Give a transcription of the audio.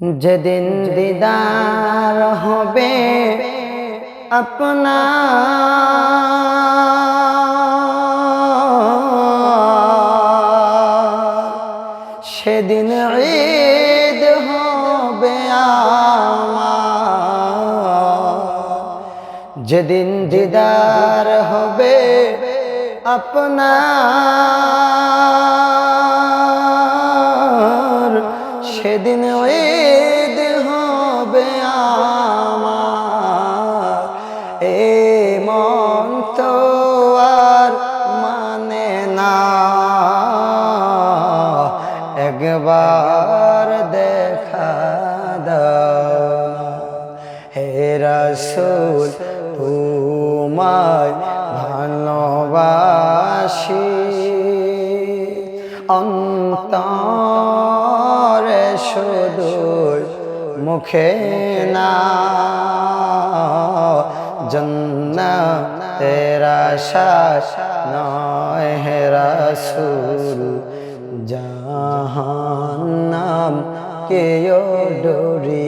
যেদিন দিদার হবে আপনার সেদিন ঈদ হবে যেদিন দিদার হবে আপনার সেদিন ঈদ হবে আমার। এ মন তো আর মানে না। একবার দেখা দাও। হে তোমায় ভালোবাসি। অন্তরে শুধু মুখে না। জন্ন তেরা শাস নয় হে রসুল জাহান্নাম কেও ডোরি